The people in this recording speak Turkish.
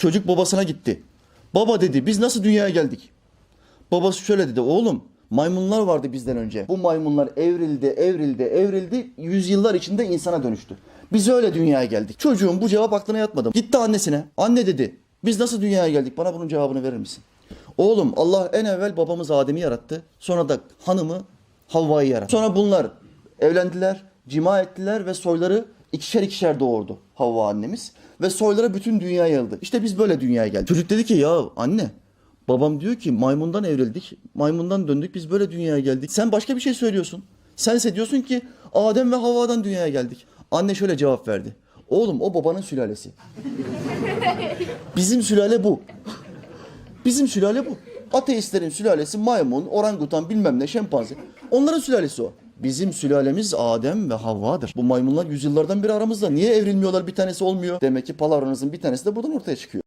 Çocuk babasına gitti. Baba dedi biz nasıl dünyaya geldik? Babası şöyle dedi oğlum maymunlar vardı bizden önce. Bu maymunlar evrildi, evrildi, evrildi. Yüzyıllar içinde insana dönüştü. Biz öyle dünyaya geldik. Çocuğun bu cevap aklına yatmadı. Gitti annesine. Anne dedi biz nasıl dünyaya geldik? Bana bunun cevabını verir misin? Oğlum Allah en evvel babamız Adem'i yarattı. Sonra da hanımı Havva'yı yarattı. Sonra bunlar evlendiler, cima ettiler ve soyları ikişer ikişer doğurdu Havva annemiz. Ve soyları bütün dünyaya yayıldı. İşte biz böyle dünyaya geldik. Çocuk dedi ki ya anne babam diyor ki maymundan evrildik, maymundan döndük biz böyle dünyaya geldik. Sen başka bir şey söylüyorsun. Sense diyorsun ki Adem ve Havva'dan dünyaya geldik. Anne şöyle cevap verdi. Oğlum o babanın sülalesi. Bizim sülale bu. Bizim sülale bu. Ateistlerin sülalesi maymun, orangutan bilmem ne şempanze. Onların sülalesi o. Bizim sülalemiz Adem ve Havva'dır. Bu maymunlar yüzyıllardan beri aramızda. Niye evrilmiyorlar bir tanesi olmuyor? Demek ki palavranızın bir tanesi de buradan ortaya çıkıyor.